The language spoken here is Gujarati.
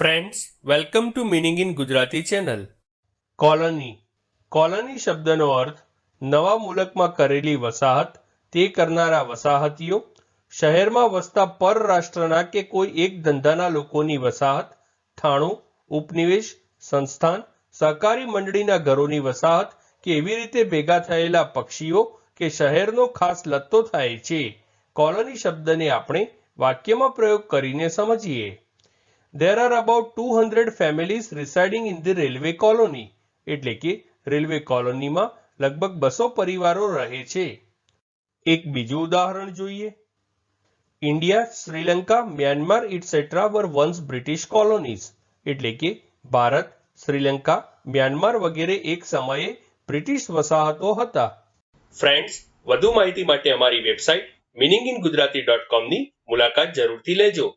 Friends welcome to meaning in Gujarati channel colony colony શબ્દનો અર્થ, નવા મુલકમાં કરેલી વસાહત, તે કરનારા વસાહતીઓ, શહેરમાં વસતા પરરાષ્ટ્રના કે કોઈ એક ધંધાના લોકોની વસાહત, થાણું, ઉપનિવેશ, સંસ્થાન, સહકારી મંડળીના ઘરોની વસાહત કે એવી રીતે ભેગા થયેલા પક્ષીઓ કે શહેરનો ખાસ લત્તો થાય છે. કોલોની શબ્દને આપણે વાક્યમાં પ્રયોગ કરીને સમજીએ. There are about 200 families residing in the railway colony. એટલે કે રેલવે કોલોનીમાં લગભગ બસો પરિવારો રહે છે. એક બીજું ઉદાહરણ જોઈએ. India Sri Lanka Myanmar etcetera were once British colonies એટલે કે ભારત શ્રીલંકા મ્યાનમાર વગેરે એક સમયે બ્રિટિશ વસાહતો હતા. ફ્રેન્ડ્સ વધુ માહિતી માટે અમારી website meaning in Gujarati dot કોમની મુલાકાત જરૂરથી લેજો.